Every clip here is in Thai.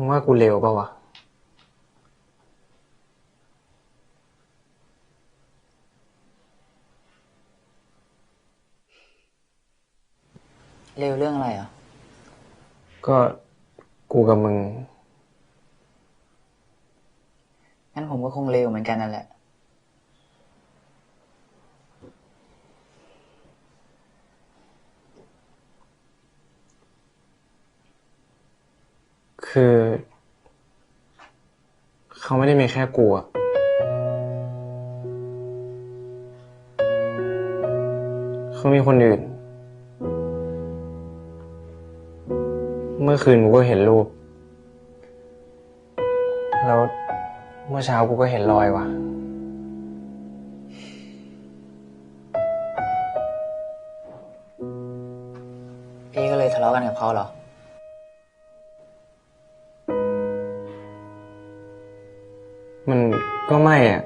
มึงว่ากูเร็วปะวะเร็วเรื่องอะไรอะ ก็กูกับมึง งั้นผมก็คงเร็วเหมือนกันนั่นแหละ คือ เขาไม่ได้มีแค่กูอะเขามีคนอื่น เมื่อคืนกูก็เห็นรูป แล้วเมื่อเช้ากูก็เห็นรอยว่ะพี่ก็เลยทะเลาะกันกับเขาเหรอ มันก็ไม่อะ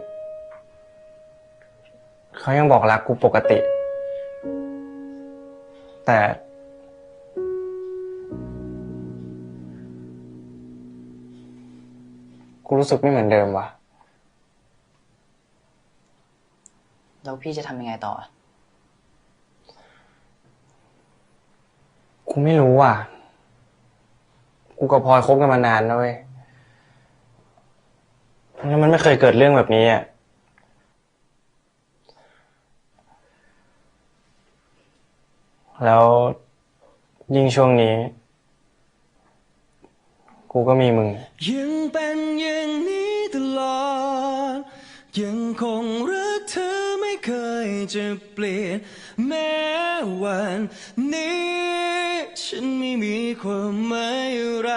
เขายังบอกรักกูปกติ แต่ กูรู้สึกไม่เหมือนเดิมว่ะ แล้วพี่จะทำยังไงต่ออะกูไม่รู้ว่ะ กูกับพลอยคบกันมานานนะเว้ย แล้วมันไม่เคยเกิดเรื่องแบบนี้อะ แล้วยิ่งช่วงนี้ กูก็มีมึง ยังเป็นอย่างนี้ตลอด ยังคงรักเธอไม่เคยจะเปลี่ยน แม้วันนี้ ฉันไม่มีความหมายอะไร